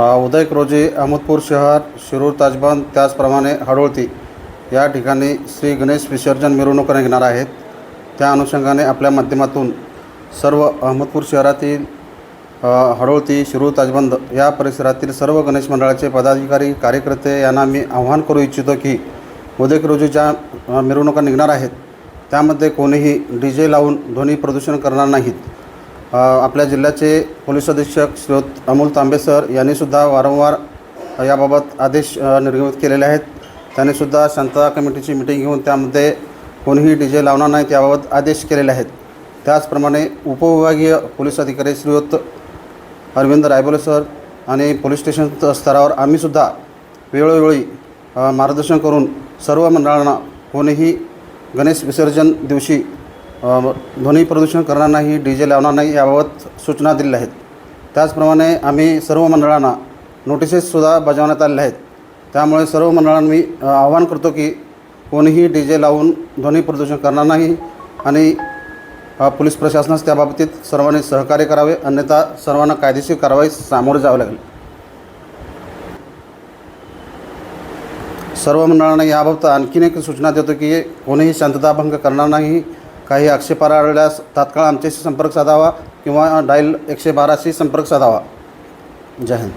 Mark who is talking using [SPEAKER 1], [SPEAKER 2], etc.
[SPEAKER 1] उदयक रोजी अहमदपूर शहर शिरूर ताजबंद त्याचप्रमाणे हडोळती या ठिकाणी श्री गणेश विसर्जन मिरवणुका निघणार आहेत. त्या अनुषंगाने आपल्या माध्यमातून सर्व अहमदपूर शहरातील हडोळती शिरूर ताजबंद या परिसरातील सर्व गणेश मंडळाचे पदाधिकारी कार्यकर्ते यांना मी आव्हान करू इच्छितो की उदयक रोजी ज्या मिरवणुका निघणार आहेत. त्यामध्ये कोणीही डी जे लावून ध्वनी प्रदूषण करणार नाहीत. आपल्या जिल्ह्याचे पोलीस अधीक्षक श्रोत अमोल तांबे सर यांनीसुद्धा वारंवार याबाबत आदेश निर्गमित केलेले आहेत. त्यांनीसुद्धा शांतता कमिटीची मिटिंग घेऊन त्यामध्ये कोणीही डी जे लावणार नाही याबाबत आदेश केलेले आहेत. त्याचप्रमाणे उपविभागीय पोलीस अधिकारी श्रीयुत अरविंद रायबोले सर आणि पोलीस स्टेशन स्तरावर आम्हीसुद्धा वेळोवेळी मार्गदर्शन करून सर्व मंडळांना कोणीही गणेश विसर्जन दिवशी ध्वनी प्रदूषण करणार नाही डी जे लावणार नाही याबाबत सूचना दिलेल्या आहेत. त्याचप्रमाणे आम्ही सर्व मंडळांना नोटिसेससुद्धा बजावण्यात आलेल्या आहेत. त्यामुळे सर्व मंडळांना मी आवाहन करतो की कोणीही डी जे लावून ध्वनी प्रदूषण करणार नाही आणि पोलीस प्रशासनास त्याबाबतीत सर्वांनी सहकार्य करावे अन्यथा सर्वांना कायदेशीर कारवाई सामोरे जावे लागेल. सर्व मंडळांना याबाबत आणखीन एक सूचना देतो की कोणीही शांतताभंग करणार नाही काही आक्षेपार आढळल्यास तात्काळ आमच्याशी संपर्क साधावा किंवा डायल एकशे बाराशी संपर्क साधावा. जय हिंद.